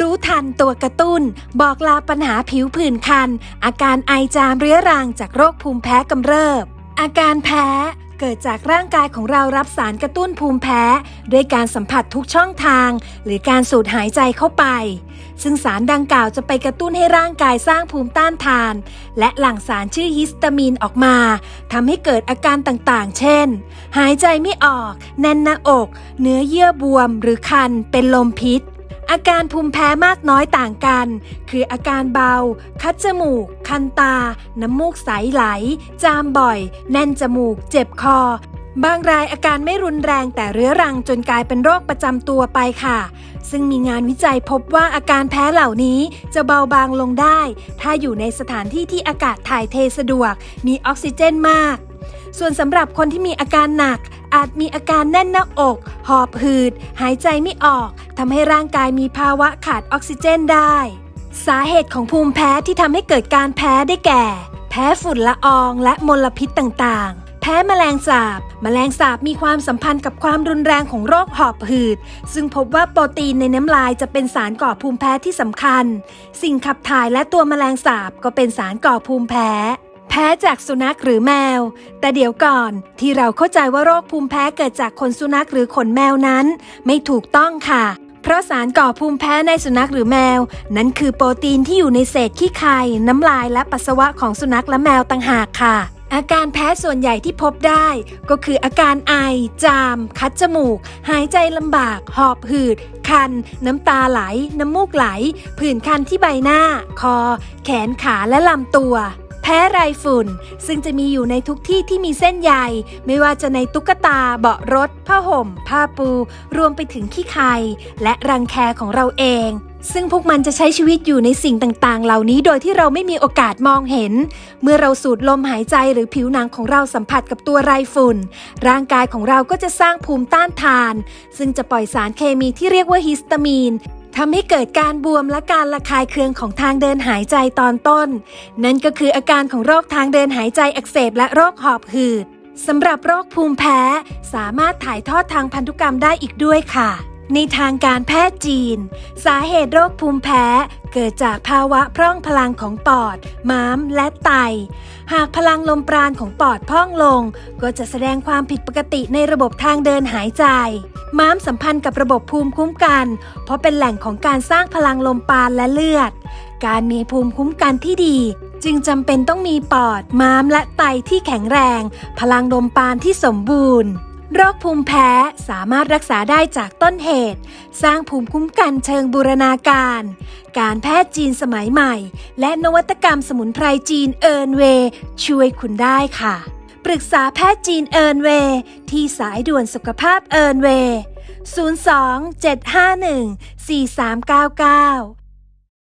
รู้ทันตัวกระตุ้น บอกลาปัญหาผิวผื่นคัน อาการไอจามเรื้อรังจากโรคภูมิแพ้กำเริบ อาการแพ้เกิดจากร่างกายของเรารับสารกระตุ้นภูมิแพ้ด้วยการสัมผัสทุกช่องทาง หรือการสูดหายใจเข้าไป ซึ่งสารดังกล่าวจะไปกระตุ้นให้ร่างกายสร้างภูมิต้านทาน และหลั่งสารชื่อฮิสตามีนออกมาทำให้เกิดอาการต่างๆ เช่น หายใจไม่ออก แน่นหน้าอก เนื้อเยื่อบวม หรือคันเป็นลมพิษ อาการภูมิแพ้มากน้อยต่างกัน คืออาการเบา คัดจมูก คันตา น้ำมูกใสไหล จามบ่อย แน่นจมูก เจ็บคอ บางรายอาการไม่รุนแรงแต่เรื้อรังจนกลายเป็นโรคประจำตัวไปค่ะ ซึ่งมีงานวิจัยพบว่าอาการแพ้เหล่านี้จะเบาบางลงได้ ถ้าอยู่ในสถานที่ที่อากาศถ่ายเทสะดวก มีออกซิเจนมาก ส่วนสำหรับคนที่มีอาการหนัก อาจมีอาการแน่นหน้าอก หอบหืด หายใจไม่ออกทำให้ร่างกายมีภาวะขาดออกซิเจนได้ สาเหตุของภูมิแพ้ที่ทำให้เกิดการแพ้ได้แก่ แพ้ฝุ่นละอองและมลพิษต่างๆ แพ้แมลงสาบ แมลงสาบมีความสัมพันธ์กับความรุนแรงของโรคหอบหืด ซึ่งพบว่าโปรตีนในน้ำลายจะเป็นสารก่อภูมิแพ้ที่สำคัญ สิ่งขับถ่ายและตัวแมลงสาบก็เป็นสารก่อภูมิแพ้ แพ้จากสุนัขหรือแมว แต่เดี๋ยวก่อนที่เราเข้าใจว่าโรคภูมิแพ้เกิดจากขนสุนัขหรือขนแมวนั้น ไม่ถูกต้องค่ะ เพราะสารก่อภูมิแพ้ในสุนัขหรือแมว นั้นคือโปรตีนที่อยู่ในเศษขี้ไข่น้ำลายและปัสสาวะของสุนัขและแมวต่างหากค่ะ อาการแพ้ส่วนใหญ่ที่พบได้ ก็คืออาการไอ จาม คัดจมูก หายใจลำบาก หอบหืด คัน น้ำตาไหล น้ำมูกไหล ผื่นคันที่ใบหน้า คอ แขนขาและลำตัว แพ้ไรฝุ่น ซึ่งจะมีอยู่ในทุกที่ที่มีเส้นใย ไม่ว่าจะในตุ๊กตา เบาะรถ ผ้าห่ม ผ้าปู รวมไปถึงขี้ไข่และรังแคของเราเอง ซึ่งพวกมันจะใช้ชีวิตอยู่ในสิ่งต่างๆ เหล่านี้โดยที่เราไม่มีโอกาสมองเห็น เมื่อเราสูดลมหายใจหรือผิวหนังของเราสัมผัสกับตัวไรฝุ่น ร่างกายของเราก็จะสร้างภูมิต้านทาน ซึ่งจะปล่อยสารเคมีที่เรียกว่าฮิสตามีน ทำให้เกิดการบวมและการระคายเคืองของทางเดินหายใจตอนต้น นั่นก็คืออาการของโรคทางเดินหายใจอักเสบและโรคหอบหืดสำหรับโรคภูมิแพ้ สามารถถ่ายทอดทางพันธุกรรมได้อีกด้วยค่ะ ในทางการแพทย์จีน สาเหตุโรคภูมิแพ้ เกิดจากภาวะพร่องพลังของปอด ม้าม และไต หากพลังลมปราณของปอดพร่องลง ก็จะแสดงความผิดปกติในระบบทางเดินหายใจ ม้ามสัมพันธ์กับระบบภูมิคุ้มกัน เพราะเป็นแหล่งของการสร้างพลังลมปราณและเลือด การมีภูมิคุ้มกันที่ดี จึงจำเป็นต้องมีปอด ม้ามและไตที่แข็งแรง พลังลมปราณที่สมบูรณ์ โรคภูมิแพ้สามารถรักษาได้จากต้นเหตุ สร้างภูมิคุ้มกันเชิงบูรณาการ การแพทย์จีนสมัยใหม่ และนวัตกรรมสมุนไพรจีนเอิร์นเวช่วยคุณได้ค่ะ ปรึกษาแพทย์จีนเอิร์นเวที่สายด่วนสุขภาพเอิร์นเว02 751 4399